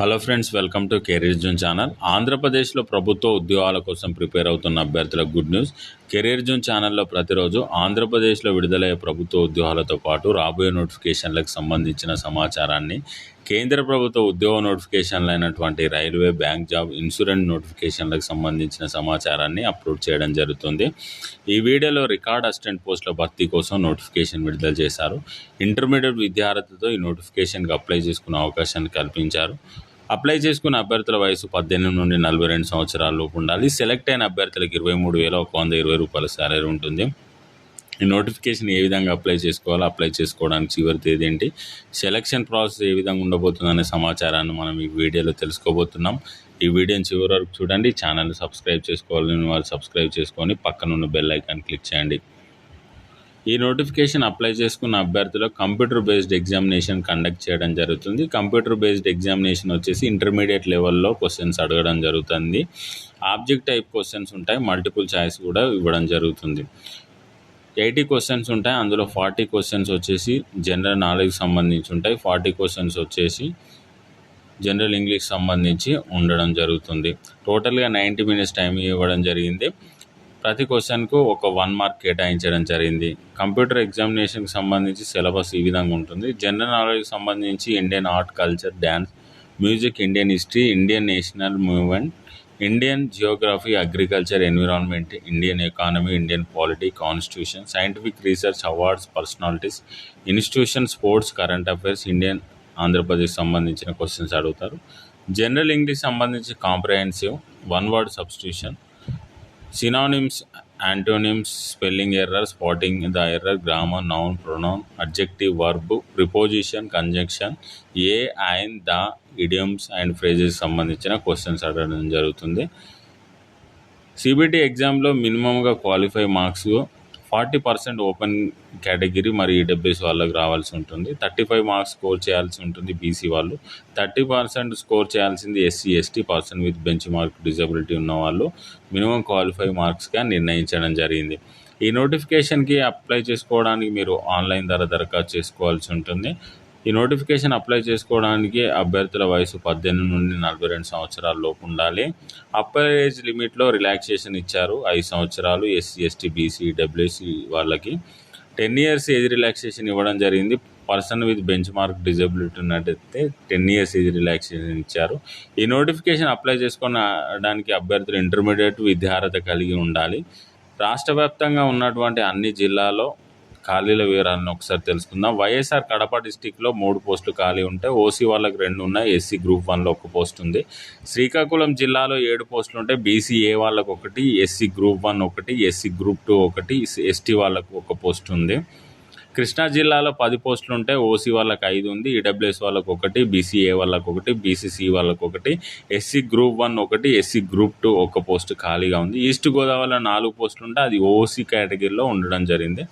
Hello friends welcome to career zone channel ఆంధ్రప్రదేశ్లో ప్రభుత్వ ఉద్యోగాల కోసం ప్రిపేర్ అవుతున్న అభ్యర్థులకు గుడ్ న్యూస్ కెరీర్ జోన్ ఛానల్లో ప్రతిరోజు ఆంధ్రప్రదేశ్లో విడుదలయ్యే ప్రభుత్వ ఉద్యోగాలతో పాటు రాబోయే నోటిఫికేషన్లకు సంబంధించిన సమాచారాన్ని కేంద్ర ప్రభుత్వ ఉద్యోగ నోటిఫికేషన్లు అయినటువంటి రైల్వే బ్యాంక్ జాబ్ ఇన్సూరెన్స్ నోటిఫికేషన్లకు సంబంధించిన సమాచారాన్ని అప్లోడ్ చేయడం జరుగుతుంది. ఈ వీడియోలో రికార్డ్ అసిస్టెంట్ పోస్టుల భర్తీ కోసం నోటిఫికేషన్ విడుదల చేశారు. ఇంటర్మీడియట్ విద్యార్థితో ఈ నోటిఫికేషన్కి అప్లై చేసుకునే అవకాశాన్ని కల్పించారు. అప్లై చేసుకున్న అభ్యర్థుల వయసు పద్దెనిమిది నుండి నలభై రెండు సంవత్సరాల లోపు ఉండాలి. సెలెక్ట్ అయిన అభ్యర్థులకు ఇరవై మూడు వేల ఒక వంద ఇరవై రూపాయల శాలరీ ఉంటుంది. ఈ నోటిఫికేషన్ ఏ విధంగా అప్లై చేసుకోవాలో అప్లై చేసుకోవడానికి చివరి తేదీ ఏంటి? సెలక్షన్ ప్రాసెస్ ఏ విధంగా ఉండబోతుందనే సమాచారాన్ని మనం ఈ వీడియోలో తెలుసుకోబోతున్నాం. ఈ వీడియోని చివరి వరకు చూడండి. ఛానల్ సబ్స్క్రైబ్ చేసుకోవాలని వాళ్ళు సబ్స్క్రైబ్ చేసుకొని పక్కనున్న బెల్ ఐకాన్ క్లిక్ చేయండి. ఈ నోటిఫికేషన్ అప్లై చేసుకున్న అభ్యర్థుల కంప్యూటర్ బేస్డ్ ఎగ్జామినేషన్ కండక్ట్ చేయడం జరుగుతుంది. కంప్యూటర్ బేస్డ్ ఎగ్జామినేషన్ వచ్చేసి ఇంటర్మీడియట్ లెవెల్లో క్వశ్చన్స్ అడగడం జరుగుతుంది. ఆబ్జెక్ట్ టైప్ క్వశ్చన్స్ ఉంటాయి మల్టిపుల్ ఛాయిస్ కూడా ఇవ్వడం జరుగుతుంది. ఎయిటీ క్వశ్చన్స్ ఉంటాయి అందులో ఫార్టీ క్వశ్చన్స్ వచ్చేసి జనరల్ నాలెడ్జ్ సంబంధించి ఉంటాయి. ఫార్టీ క్వశ్చన్స్ వచ్చేసి జనరల్ ఇంగ్లీష్ సంబంధించి ఉండడం జరుగుతుంది. టోటల్గా నైంటీ మినిట్స్ టైం ఇవ్వడం జరిగింది. ప్రతి క్వశ్చన్కు ఒక వన్ మార్క్ కేటాయించడం జరిగింది. కంప్యూటర్ ఎగ్జామినేషన్కి సంబంధించి సిలబస్ ఈ విధంగా ఉంటుంది. జనరల్ నాలెడ్జ్కి సంబంధించి Indian art culture dance music Indian history Indian national movement Indian Geography agriculture environment Indian economy Indian polity constitution scientific research awards personalities institution sports current affairs Indian Andhra Pradesh సంబంధించిన questions అడుగుతారు. General English సంబంధించి comprehensive one word substitution synonyms antonyms spelling error spotting the error grammar noun pronoun adjective verb preposition conjunction A and the idioms and phrases సంబంధించిన questions అడగడం జరుగుతుంది. CBT ఎగ్జామ్లో మినిమంగా qualify marks forty percent open category మరి EWS వాళ్ళకి రావాల్సి ఉంటుంది. Thirty five marks score చేయాల్సి ఉంటుంది బీసీ వాళ్ళు. థర్టీ పర్సెంట్ స్కోర్ చేయాల్సింది SC ST person with benchmark disability ఉన్న వాళ్ళు. మినిమం క్వాలిఫై మార్క్స్గా నిర్ణయించడం జరిగింది. ఈ నోటిఫికేషన్కి అప్లై చేసుకోవడానికి మీరు ఆన్లైన్ ద్వారా దరఖాస్తు చేసుకోవాల్సి ఉంటుంది. ఈ నోటిఫికేషన్ అప్లై చేసుకోవడానికి అభ్యర్థుల వయసు పద్దెనిమిది నుండి నలభై రెండు సంవత్సరాల లోపు ఉండాలి. అప్పర్ ఏజ్ లిమిట్లో రిలాక్సేషన్ ఇచ్చారు. ఐదు సంవత్సరాలు ఎస్సీ ఎస్టీ బీసీ డబ్ల్యూసీ వాళ్ళకి. టెన్ ఇయర్స్ ఏజ్ రిలాక్సేషన్ ఇవ్వడం జరిగింది. Person with bench mark disability ఉన్నట్టయితే టెన్ ఇయర్స్ ఏజ్ రిలాక్సేషన్ ఇచ్చారు. ఈ నోటిఫికేషన్ అప్లై చేసుకోవడానికి అభ్యర్థులు ఇంటర్మీడియట్ విద్యార్హత కలిగి ఉండాలి. రాష్ట్ర వ్యాప్తంగా ఉన్నటువంటి అన్ని జిల్లాలో ఖాళీల వివరాలను ఒకసారి తెలుసుకుందాం. వైఎస్ఆర్ కడప డిస్టిక్లో మూడు పోస్టులు ఖాళీ ఉంటాయి ఓసీ వాళ్ళకి రెండు ఉన్నాయి ఎస్సీ గ్రూప్ వన్లో ఒక పోస్ట్ ఉంది. శ్రీకాకుళం జిల్లాలో ఏడు పోస్టులు ఉంటాయి బీసీఏ వాళ్ళకు ఒకటి ఎస్సీ గ్రూప్ వన్ ఒకటి ఎస్సీ గ్రూప్ టూ ఒకటి ఎస్టీ వాళ్ళకు ఒక పోస్ట్ ఉంది. కృష్ణా జిల్లాలో పది పోస్టులు ఉంటే ఓసీ వాళ్ళకి ఐదు ఉంది ఈడబ్ల్యూఎస్ వాళ్ళకి ఒకటి బీసీఏ వాళ్ళకి ఒకటి బీసీసీ వాళ్ళకి ఒకటి ఎస్సీ గ్రూప్ వన్ ఒకటి ఎస్సీ గ్రూప్ టూ ఒక పోస్ట్ ఖాళీగా ఉంది. ఈస్ట్ గోదావరిలో నాలుగు పోస్టులు ఉంటే అది ఓసీ కేటగిరీలో ఉండడం జరిగింది.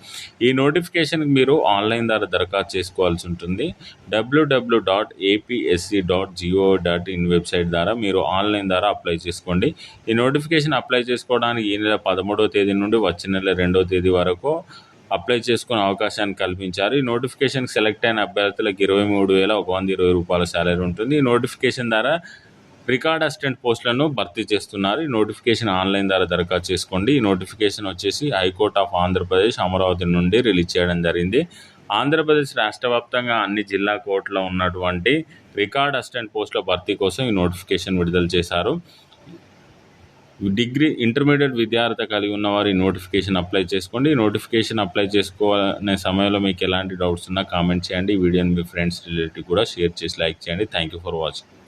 ఈ నోటిఫికేషన్కి మీరు ఆన్లైన్ ద్వారా దరఖాస్తు చేసుకోవాల్సి ఉంటుంది. WWW dot APSC dot gov dot in website ద్వారా మీరు ఆన్లైన్ ద్వారా అప్లై చేసుకోండి. ఈ నోటిఫికేషన్ అప్లై చేసుకోవడానికి ఈ నెల పదమూడవ తేదీ నుండి వచ్చే నెల రెండవ తేదీ వరకు అప్లై చేసుకునే అవకాశాన్ని కల్పించారు. ఈ నోటిఫికేషన్ సెలెక్ట్ అయిన అభ్యర్థులకు ఇరవై మూడు వేల ఒక వంద ఇరవై రూపాయల శాలరీ ఉంటుంది. ఈ నోటిఫికేషన్ ద్వారా రికార్డ్ అసిస్టెంట్ పోస్టులను భర్తీ చేస్తున్నారు. ఈ నోటిఫికేషన్ ఆన్లైన్ ద్వారా దరఖాస్తు చేసుకోండి. ఈ నోటిఫికేషన్ వచ్చేసి హైకోర్ట్ ఆఫ్ ఆంధ్రప్రదేశ్ అమరావతి నుండి రిలీజ్ చేయడం జరిగింది. ఆంధ్రప్రదేశ్ రాష్ట్ర వ్యాప్తంగా అన్ని జిల్లా కోర్టులో ఉన్నటువంటి రికార్డ్ అసిస్టెంట్ పోస్టుల భర్తీ కోసం ఈ నోటిఫికేషన్ విడుదల చేశారు. డిగ్రీ ఇంటర్మీడియట్ విద్యార్థి కలిగి ఉన్నవారు ఈ నోటిఫికేషన్ అప్లై చేసుకోండి. ఈ నోటిఫికేషన్ అప్లై చేసుకోవాలనే సమయంలో మీకు ఎలాంటి డౌట్స్ ఉన్నా కామెంట్ చేయండి. ఈ వీడియోని మీ ఫ్రెండ్స్ రిలేటివ్ కూడా షేర్ చేసి లైక్ చేయండి. Thank you for watching